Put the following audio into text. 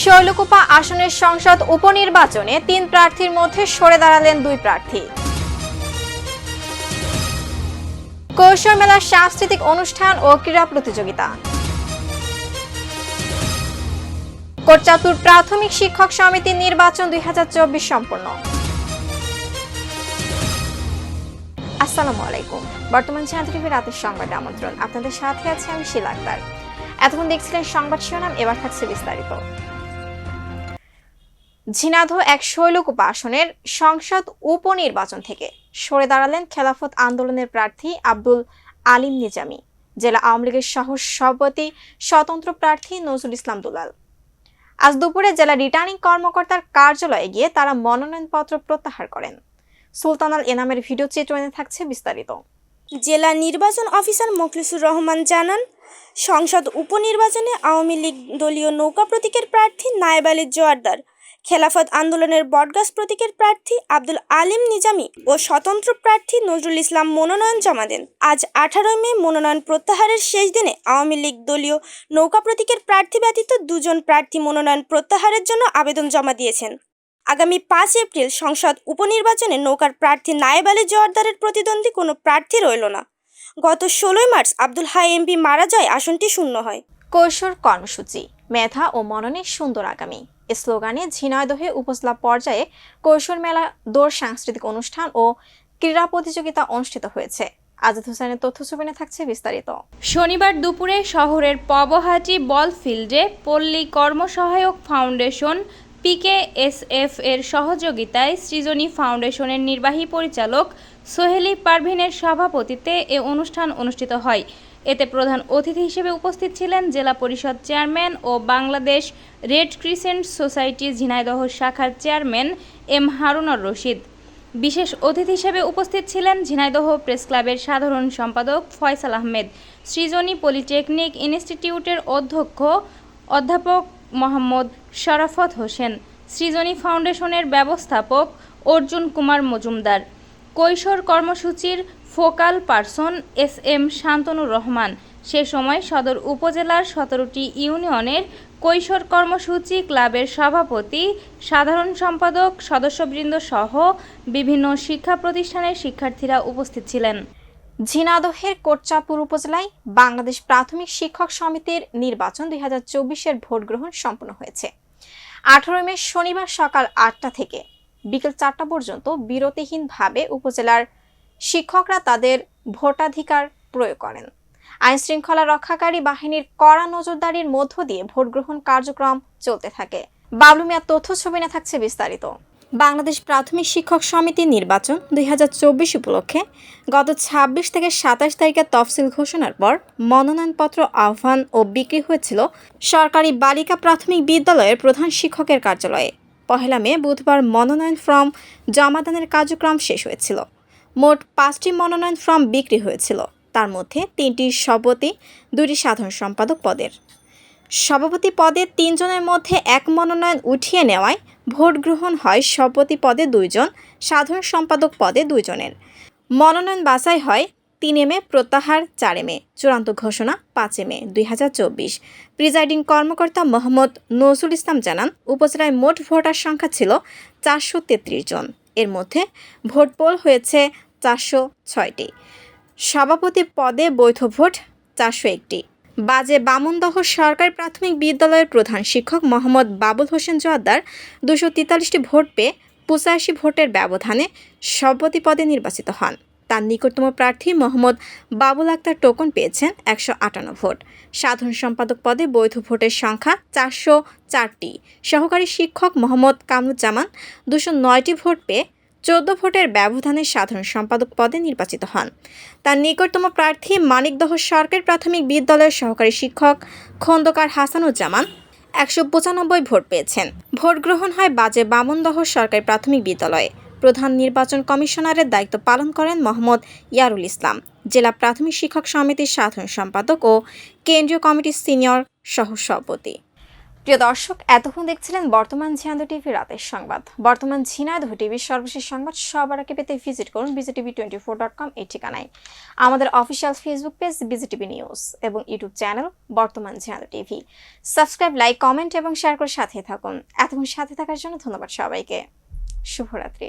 শৈলকুপা আসনের সংসদ উপনির্বাচনে তিন প্রার্থীর মধ্যে সরে দাঁড়ালেন দুই প্রার্থী। কৌশল মেলার সাংস্কৃতিক অনুষ্ঠান ও ক্রীড়া প্রতিযোগিতা। কোটচাতুর প্রাথমিক শিক্ষক সমিতির নির্বাচন দুই সম্পন্ন। আসসালামু আলাইকুম। বর্তমান টিভি রাতের সংবাদে আমন্ত্রণ। আপনাদের সাথে আছে আমি শিলা আক্তার। এতক্ষণ দেখছিলেন সংবাদ শিরোনাম, এবার থাকছে বিস্তারিত। ঝিনাইদহ এক শৈলকুপা আসনের সংসদ উপনির্বাচন থেকে সরে দাঁড়ালেন খেলাফত আন্দোলনের প্রার্থী আব্দুল আলিম নিজামী, জেলা আওয়ামী লীগের সহ সভাপতি স্বতন্ত্র প্রার্থী নজরুল ইসলাম দুলাল। আজ দুপুরে জেলা রিটার্নিং কর্মকর্তার কার্যালয়ে গিয়ে তারা মনোনয়নপত্র প্রত্যাহার করেন। সুলতানাল এনামের ভিডিও চিত্রণে থাকছে বিস্তারিত। জেলা নির্বাচন অফিসার মোখলিসুর রহমান জানান, সংসদ উপনির্বাচনে আওয়ামী লীগ দলীয় নৌকা প্রতীকের প্রার্থী নায়েব আলী জোয়ারদার খেলাফত আন্দোলনের বটগাছ প্রতীকের প্রার্থী আব্দুল আলিম নিজামী ও স্বতন্ত্র প্রার্থী নজরুল ইসলাম মনোনয়ন জমা দেন। আজ আঠারোই মে মনোনয়ন প্রত্যাহারের শেষ দিনে আওয়ামী লীগ দলীয় নৌকা প্রতীকের প্রার্থী ব্যতীত দুজন প্রার্থী মনোনয়ন প্রত্যাহারের জন্য আবেদন জমা দিয়েছেন। আগামী পাঁচ এপ্রিল সংসদ উপনির্বাচনে নৌকার প্রার্থী নায়েব আলী জোয়ারদারের প্রতিদ্বন্দ্বী কোনো প্রার্থী রইল না। গত ষোলোই মার্চ আব্দুল হাই এমপি মারা যায় আসনটি শূন্য হয়। কৈশোর কর্মসূচি, মেধা ও মননের সুন্দর আগামী। স্লোগানে ঝিনাইদহে উপজেলা পর্যায়ে কৈশোর মেলা দৌড় সাংস্কৃতিক অনুষ্ঠান ও ক্রীড়া প্রতিযোগিতা অনুষ্ঠিত হয়েছে। আজাদ হোসেনের তথ্য ছবিনে থাকছে বিস্তারিত। শনিবার দুপুরে শহরের পবহাটি বল ফিল্ডে পল্লী কর্মসহায়ক ফাউন্ডেশন পিকেএসএফ এর সহযোগিতায় সৃজনী ফাউন্ডেশনের নির্বাহী পরিচালক সোহেলি পারভিনের সভাপতিত্বে এ অনুষ্ঠান অনুষ্ঠিত হয়। এতে প্রধান অতিথি হিসেবে উপস্থিত ছিলেন জেলা পরিষদ চেয়ারম্যান ও Bangladesh red crescent society Jhenaidah শাখার চেয়ারম্যান এম হারুনর রশিদ। বিশেষ অতিথি হিসেবে উপস্থিত ছিলেন ঝিনাইদহ প্রেস ক্লাবের সাধারণ সম্পাদক ফয়সাল আহমেদ, সৃজনী পলিটেকনিক ইনস্টিটিউটের অধ্যক্ষ অধ্যাপক মোহাম্মদ শরাফত হোসেন, সৃজনী ফাউন্ডেশনের ব্যবস্থাপক অর্জুন কুমার মজুমদার, কৈশোর কর্মসূচির ফোকাল পারসন এস এম শান্তনুর রহমান। সে সময় সদর উপজেলার সতেরোটি ইউনিয়নের কৈশোর কর্মসূচি ক্লাবের সভাপতি, সাধারণ সম্পাদক, সদস্যবৃন্দ সহ বিভিন্ন শিক্ষা প্রতিষ্ঠানের শিক্ষার্থীরা উপস্থিত ছিলেন। ঝিনাদহের কোটচাপুর উপজেলায় বাংলাদেশ প্রাথমিক শিক্ষক সমিতির নির্বাচন দুই হাজার চব্বিশের ভোট গ্রহণ সম্পন্ন হয়েছে। আঠারো মে শনিবার সকাল আটটা থেকে বিকেল চারটা পর্যন্ত বিরতিহীনভাবে উপজেলার শিক্ষকরা তাদের ভোটাধিকার প্রয়োগ করেন। আইন শৃঙ্খলা রক্ষাকারী বাহিনীর কড়া নজরদারির মধ্য দিয়ে ভোট গ্রহণ কার্যক্রম চলতে থাকে। বাবলু মিয়ার তথ্য ছবি না থাকছে বিস্তারিত। বাংলাদেশ প্রাথমিক শিক্ষক সমিতির নির্বাচন দুই হাজার চব্বিশ উপলক্ষে গত ২৬ থেকে সাতাশ তারিখে তফসিল ঘোষণার পর মনোনয়নপত্র আহ্বান ও বিক্রি হয়েছিল সরকারি বালিকা প্রাথমিক বিদ্যালয়ের প্রধান শিক্ষকের কার্যালয়ে। পহেলা মে বুধবার মনোনয়ন ফর্ম জমাদানের কার্যক্রম শেষ হয়েছিল। মোট পাঁচটি মনোনয়ন ফর্ম বিক্রি হয়েছিল। তার মধ্যে তিনটি সভাপতি দুটি সাধারণ সম্পাদক পদের। সভাপতি পদে তিনজনের মধ্যে এক মনোনয়ন উঠিয়ে নেওয়ায় ভোট গ্রহণ হয় সভাপতি পদে দুইজন, সাধারণ সম্পাদক পদে দুইজনের। মনোনয়ন বাছাই হয় তিনে মে, প্রত্যাহার চারে মে, চূড়ান্ত ঘোষণা পাঁচে মে, দুই হাজার চব্বিশ। প্রিজাইডিং কর্মকর্তা মোহাম্মদ নজরুল ইসলাম জানান, উপজেলায় মোট ভোটার সংখ্যা ছিল চারশো তেত্রিশ জন। এর মধ্যে ভোট পোল হয়েছে চারশো ছয়টি। সভাপতি পদে বৈধ ভোট চারশো একটি। বাজে বামনদহ সরকারি প্রাথমিক বিদ্যালয়ের প্রধান শিক্ষক মোহাম্মদ বাবুল হোসেন জোয়াদ্দার দুশো তেতাল্লিশটি ভোট পেয়ে পঁচাশি ভোটের ব্যবধানে সভাপতি পদে নির্বাচিত হন। তার নিকটতম প্রার্থী মোহাম্মদ বাবুল আক্তার টোকন পেয়েছেন একশো আটান্ন ভোট। সাধারণ সম্পাদক পদে বৈধ ভোটের সংখ্যা চারশো চারটি। সহকারী শিক্ষক মোহাম্মদ কামরুজ্জামান দুশো নয়টি ভোট পেয়ে চোদ্দ ভোটের ব্যবধানে সাধারণ সম্পাদক পদে নির্বাচিত হন। তার নিকটতম প্রার্থী মানিকদহ সরকারি প্রাথমিক বিদ্যালয়ের সহকারী শিক্ষক খন্দকার হাসানুজ্জামান একশো পঁচানব্বই ভোট পেয়েছেন। ভোট গ্রহণ হয় বাজে বামনদহ সরকারি প্রাথমিক বিদ্যালয়ে। প্রধান নির্বাচন কমিশনারের দায়িত্ব পালন করেন মোহাম্মদ ইয়ারুল ইসলাম। জেলা প্রাথমিক শিক্ষক সমিতির সাধারণ সম্পাদক ও কেন্দ্রীয় কমিটির সিনিয়র সহ সভাপতি। প্রিয় দর্শক, এতক্ষণ দেখছিলেন বর্তমান ঝিনাইদহ টিভি রাতের সংবাদ। বর্তমান ঝিনাইদহ টিভির সর্বশেষ সংবাদ সবার আগে পেতে ভিজিট করুন BGTV twenty four dot com এই ঠিকানায়। আমাদের official Facebook page BGTV news এবং ইউটিউব চ্যানেল বর্তমান Jhenaidah TV. Subscribe, like, comment এবং শেয়ার করে সাথে থাকুন। এতক্ষণ সাথে থাকার জন্য ধন্যবাদ সবাইকে। শুভরাত্রি।